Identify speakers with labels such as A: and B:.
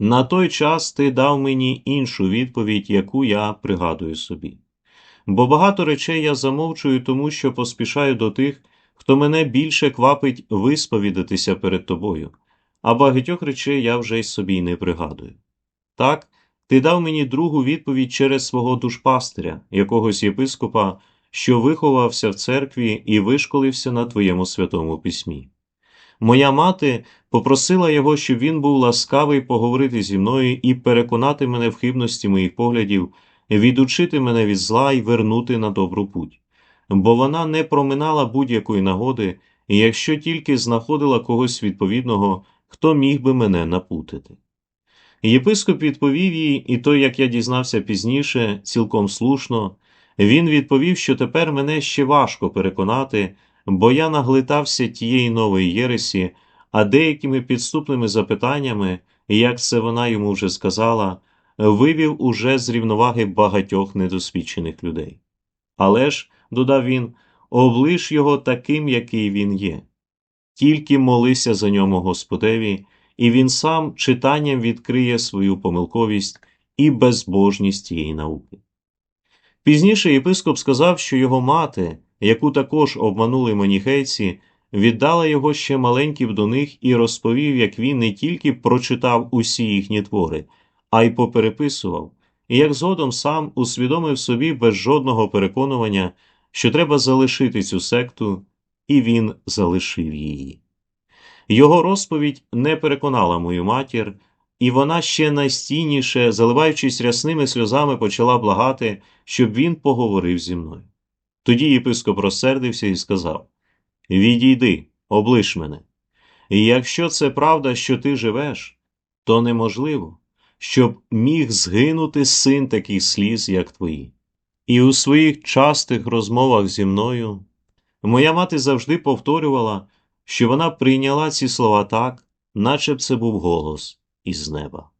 A: На той час ти дав мені іншу відповідь, яку я пригадую собі. Бо багато речей я замовчую, тому що поспішаю до тих, хто мене більше квапить висповідатися перед тобою, а багатьох речей я вже й собі не пригадую. Так, ти дав мені другу відповідь через свого душпастиря, якогось єпископа, що виховався в церкві і вишколився на твоєму святому письмі. Моя мати попросила його, щоб він був ласкавий поговорити зі мною і переконати мене в хибності моїх поглядів, відучити мене від зла і вернути на добру путь, бо вона не проминала будь-якої нагоди, якщо тільки знаходила когось відповідного, хто міг би мене напутити. Єпископ відповів їй, і то, як я дізнався пізніше, цілком слушно, він відповів, що тепер мене ще важко переконати, бо я наглитався тієї нової єресі, а деякими підступними запитаннями, як це вона йому вже сказала, вивів уже з рівноваги багатьох недосвідчених людей. Але ж, додав він, облиш його таким, який він є. Тільки молися за ньому Господеві, і він сам читанням відкриє свою помилковість і безбожність тієї науки. Пізніше єпископ сказав, що його мати, яку також обманули маніхейці, віддала його ще маленьким до них і розповів, як він не тільки прочитав усі їхні твори, а й попереписував, і як згодом сам усвідомив собі без жодного переконування, що треба залишити цю секту, і він залишив її. Його розповідь не переконала мою матір, і вона ще найстійніше, заливаючись рясними сльозами, почала благати, щоб він поговорив зі мною. Тоді єпископ розсердився і сказав Відійди, облиш мене. І якщо це правда, що ти живеш, то неможливо, щоб міг згинути син таких сліз, як твої. І у своїх частих розмовах зі мною моя мати завжди повторювала, що вона прийняла ці слова так, наче б це був голос із неба.